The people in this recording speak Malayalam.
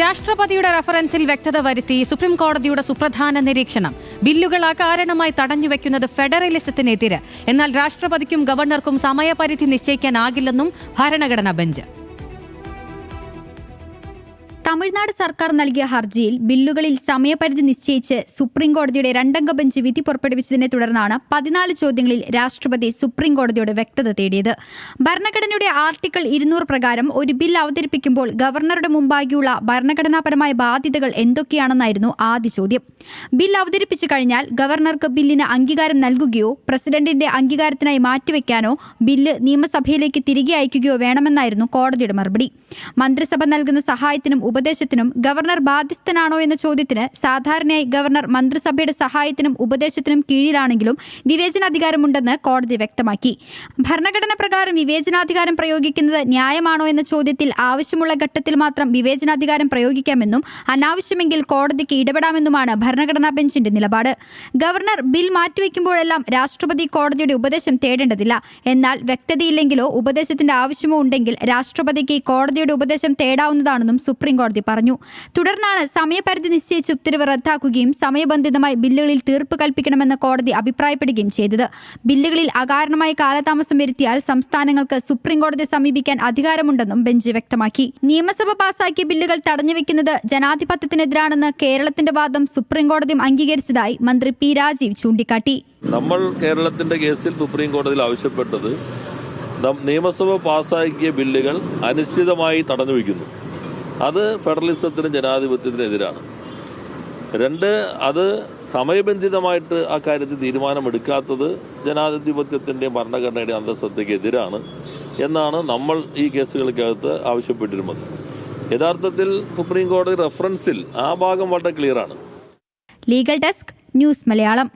രാഷ്ട്രപതിയുടെ റഫറൻസിൽ വ്യക്തത വരുത്തി സുപ്രീം കോടതിയുടെ സുപ്രധാന നിരീക്ഷണം. ബില്ലുകൾ അകാരണമായി തടഞ്ഞുവെക്കുന്നത് ഫെഡറലിസത്തിനെതിരെ. എന്നാൽ രാഷ്ട്രപതിക്കും ഗവർണർക്കും സമയപരിധി നിശ്ചയിക്കാനാകില്ലെന്നും ഭരണഘടനാ ബെഞ്ച്. തമിഴ്നാട് സർക്കാർ നൽകിയ ഹർജിയിൽ ബില്ലുകളിൽ സമയപരിധി നിശ്ചയിച്ച് സുപ്രീം കോടതിയുടെ രണ്ടംഗ ബെഞ്ച് വിധി പുറപ്പെടുവിച്ചതിനെ തുടർന്നാണ് പതിനാല് ചോദ്യങ്ങളിൽ രാഷ്ട്രപതി സുപ്രീം കോടതിയോട് വ്യക്തത തേടിയത്. ഭരണഘടനയുടെ ആർട്ടിക്കിൾ ഇരുന്നൂറ് പ്രകാരം ഒരു ബിൽ അവതരിപ്പിക്കുമ്പോൾ ഗവർണറുടെ മുമ്പാകെയുള്ള ഭരണഘടനാപരമായ ബാധ്യതകൾ എന്തൊക്കെയാണെന്നായിരുന്നു ആദ്യ ചോദ്യം. ബിൽ അവതരിപ്പിച്ചു കഴിഞ്ഞാൽ ഗവർണർക്ക് ബില്ലിന് അംഗീകാരം നൽകുകയോ പ്രസിഡന്റിന്റെ അംഗീകാരത്തിനായി മാറ്റിവെക്കാനോ ബില്ല് നിയമസഭയിലേക്ക് തിരികെ അയക്കുകയോ വേണമെന്നായിരുന്നു കോടതിയുടെ മറുപടി. മന്ത്രിസഭ നൽകുന്ന സഹായത്തിനും ഉപദേശത്തിനും ഗവർണർ ബാധ്യസ്ഥനാണോ എന്ന ചോദ്യത്തിന് സാധാരണയായി ഗവർണർ മന്ത്രിസഭയുടെ സഹായത്തിനും ഉപദേശത്തിനും കീഴിലാണെങ്കിലും വിവേചനാധികാരമുണ്ടെന്ന് കോടതി വ്യക്തമാക്കി. ഭരണഘടന പ്രകാരം വിവേചനാധികാരം പ്രയോഗിക്കുന്നത് ന്യായമാണോ എന്ന ചോദ്യത്തിൽ ആവശ്യമുള്ള ഘട്ടത്തിൽ മാത്രം വിവേചനാധികാരം പ്രയോഗിക്കാമെന്നും അനാവശ്യമെങ്കിൽ കോടതിക്ക് ഇടപെടാമെന്നുമാണ് ഭരണഘടനാ ബെഞ്ചിന്റെ നിലപാട്. ഗവർണർ ബിൽ മാറ്റിവെക്കുമ്പോഴെല്ലാം രാഷ്ട്രപതി കോടതിയുടെ ഉപദേശം തേടേണ്ടതില്ല. എന്നാൽ വ്യക്തതയില്ലെങ്കിലോ ഉപദേശത്തിന്റെ ആവശ്യമോ ഉണ്ടെങ്കിൽ രാഷ്ട്രപതിക്ക് കോടതിയുടെ ഉപദേശം തേടാവുന്നതാണെന്നും സുപ്രീം കോടതി പറഞ്ഞു. തുടർന്നാണ് സമയപരിധി നിശ്ചയിച്ച് ഉത്തരവ് റദ്ദാക്കുകയും സമയബന്ധിതമായി ബില്ലുകളിൽ തീർപ്പ് കൽപ്പിക്കണമെന്ന് കോടതി അഭിപ്രായപ്പെടുകയും ചെയ്തത്. ബില്ലുകളിൽ അകാരണമായി കാലതാമസം വരുത്തിയാൽ സംസ്ഥാനങ്ങൾക്ക് സുപ്രീം കോടതിയെ സമീപിക്കാൻ അധികാരമുണ്ടെന്നും ബെഞ്ച് വ്യക്തമാക്കി. നിയമസഭ പാസാക്കിയ ബില്ലുകൾ തടഞ്ഞുവെക്കുന്നത് ജനാധിപത്യത്തിനെതിരാണെന്ന് കേരളത്തിന്റെ വാദം സുപ്രീം കോടതിയും അംഗീകരിച്ചതായി മന്ത്രി പി രാജീവ് ചൂണ്ടിക്കാട്ടി. നമ്മൾ കേരളത്തിന്റെ കേസിൽ സുപ്രീം കോടതിയിൽ ആവശ്യപ്പെട്ടത് നിയമസഭ പാസാക്കിയ ബില്ലുകൾ അനിശ്ചിതമായി തടഞ്ഞു വയ്ക്കുന്നു അത് ഫെഡറലിസത്തിനും ജനാധിപത്യത്തിനും എതിരാണ്. രണ്ട് അത് സമയബന്ധിതമായിട്ട് ആ കാര്യത്തിൽ തീരുമാനമെടുക്കാത്തത് ജനാധിപത്യത്തിന്റെയും ഭരണഘടനയുടെയും അന്തസ്സത്തയ്ക്ക് എതിരാണ് എന്നാണ് നമ്മൾ ഈ കേസുകൾക്കകത്ത് ആവശ്യപ്പെട്ടിരുന്നത്. യഥാർത്ഥത്തിൽ സുപ്രീം കോടതി റെഫറൻസിൽ ആ ഭാഗം വളരെ ക്ലിയറാണ്. Legal desk news Malayalam.